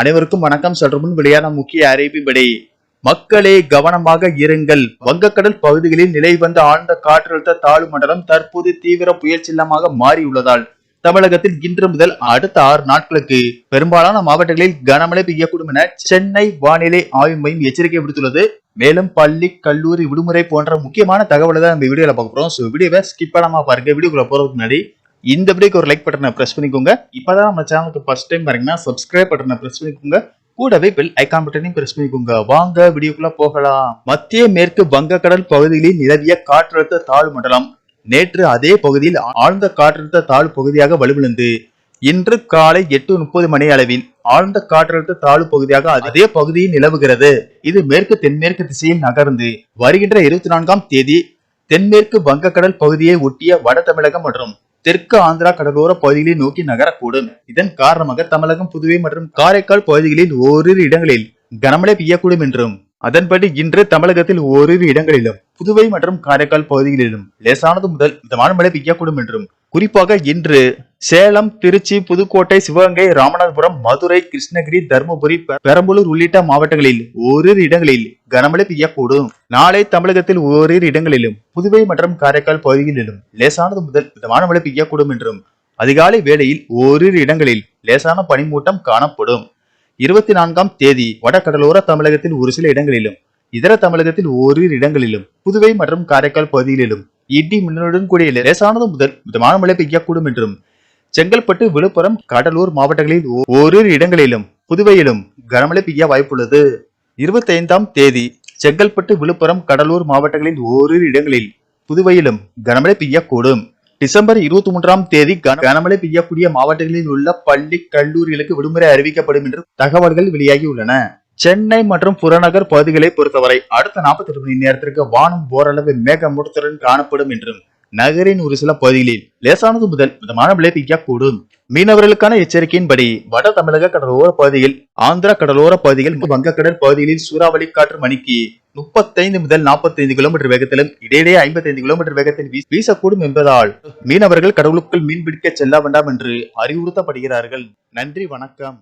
அனைவருக்கும் வணக்கம். சொல்ற முன் வெளியான முக்கிய அறிவிப்படி மக்களே கவனமாக இருங்கள். வங்கக்கடல் பகுதிகளில் நிலை வந்த ஆழ்ந்த காற்றழுத்த தாழ்வு மண்டலம் தற்போது தீவிர புயல் சின்னமாக மாறியுள்ளதால் தமிழகத்தில் இன்று முதல் அடுத்த ஆறு நாட்களுக்கு பெரும்பாலான மாவட்டங்களில் கனமழை பெய்யக்கூடும் என சென்னை வானிலை ஆய்வு மையம் எச்சரிக்கை விடுத்துள்ளது. மேலும் பள்ளி கல்லூரி விடுமுறை போன்ற முக்கியமான தகவலை தான் நம்ம வீடியோல பார்க்க போறோம். ஸோ வீடியோவை ஸ்கிப் பண்ணாம பாருங்க. வீடியோக்குள்ள போறதுக்கு முன்னாடி இந்த வீடியோக்கு ஒரு லைக் பட்டனை ப்ரெஸ் பண்ணிக்கோங்க. இப்போதான் நம்ம சேனலுக்கு ஃபர்ஸ்ட் டைம் வரீங்கன்னா சப்ஸ்கிரைப் பட்டனை ப்ரெஸ் பண்ணிக்கோங்க. கூடவே பெல் ஐகான் பட்டனையும் பிரஸ் பண்ணிக்கோங்க. வாங்க வீடியோக்குள்ள போகலாம். மத்திய மேற்கு வங்கக்கடல் பகுதிகளில் நிலவிய காற்றழுத்த தாழ்வு மண்டலம் நேற்று அதே பகுதியில் ஆழ்ந்த காற்றழுத்த தாழ்வு பகுதியாக வலுவிழந்து இன்று காலை எட்டு முப்பது மணி அளவில் ஆழ்ந்த காற்றழுத்த தாழ்வு பகுதியாக அதே பகுதியில் நிலவுகிறது. இது மேற்கு தென்மேற்கு திசையில் நகர்ந்து வருகின்ற இருபத்தி நான்காம் தேதி தென்மேற்கு வங்கக்கடல் பகுதியை ஒட்டிய வட தமிழகம் மற்றும் தெற்கு ஆந்திரா கடலோர பகுதிகளை நோக்கி நகரக்கூடும். இதன் காரணமாக தமிழகம் புதுவை மற்றும் காரைக்கால் பகுதிகளில் ஓரிரு இடங்களில் கனமழை பெய்யக்கூடும் என்றும் அதன்படி இன்று தமிழகத்தில் ஓரிரு இடங்களிலும் புதுவை மற்றும் காரைக்கால் பகுதிகளிலும் லேசானது முதல் மிதமான மழை பெய்யக்கூடும் என்றும் குறிப்பாக இன்று சேலம் திருச்சி புதுக்கோட்டை சிவகங்கை ராமநாதபுரம் மதுரை கிருஷ்ணகிரி தருமபுரி பெரம்பலூர் உள்ளிட்ட மாவட்டங்களில் ஓரிரு இடங்களில் கனமழை பெய்யக்கூடும். நாளை தமிழகத்தில் ஓரிரு இடங்களிலும் புதுவை மற்றும் காரைக்கால் பகுதிகளிலும் லேசானது முதல் மிதமான மழை பெய்யக்கூடும் என்றும் அதிகாலை வேளையில் ஓரிரு இடங்களில் லேசான பனிமூட்டம் காணப்படும். இருபத்தி நான்காம் தேதி வடகடலோர தமிழகத்தில் ஒரு சில இடங்களிலும் இதர தமிழகத்தில் ஓரிரு இடங்களிலும் புதுவை மற்றும் காரைக்கால் பகுதிகளிலும் இடி மின்னலுடன் கூடிய லேசானது முதல் மிதமான மழை பெய்யக்கூடும் என்றும் செங்கல்பட்டு விழுப்புரம் கடலூர் மாவட்டங்களில் ஓரிரு இடங்களிலும் புதுவையிலும் கனமழை பெய்ய வாய்ப்புள்ளது. இருபத்தைந்தாம் தேதி செங்கல்பட்டு விழுப்புரம் கடலூர் மாவட்டங்களில் ஓரிரு இடங்களில் புதுவையிலும் கனமழை பெய்யக்கூடும். டிசம்பர் இருபத்தி மூன்றாம் தேதி கனமழை பெய்யக்கூடிய மாவட்டங்களில் உள்ள பள்ளி கல்லூரிகளுக்கு விடுமுறை அறிவிக்கப்படும் என்று தகவல்கள் வெளியாகியுள்ளன. சென்னை மற்றும் புறநகர் பகுதிகளை பொறுத்தவரை அடுத்த 48 மணி நேரத்திற்கு வானம் ஓரளவு மேகமூட்டத்துடன் காணப்படும் என்றும் நகரின் ஒரு சில பகுதிகளில் லேசானது முதல் மிதமான மழை பெய்யக்கூடும் மீனவர்களுக்கான எச்சரிக்கையின்படி வட தமிழக கடலோர பகுதியில் ஆந்திரா கடலோர பகுதிகள் வங்கக்கடல் பகுதிகளில் சூறாவளி காற்று மணிக்கு முப்பத்தைந்து முதல் 45 கிலோமீட்டர் வேகத்திலும் இடையிடையே 55 கிலோமீட்டர் வேகத்தில் வீச- வீசக்கூடும் என்பதால் மீனவர்கள் கடவுளுக்குள் மீன்பிடிக்க செல்ல வேண்டாம் என்று அறிவுறுத்தப்படுகிறார்கள். நன்றி வணக்கம்.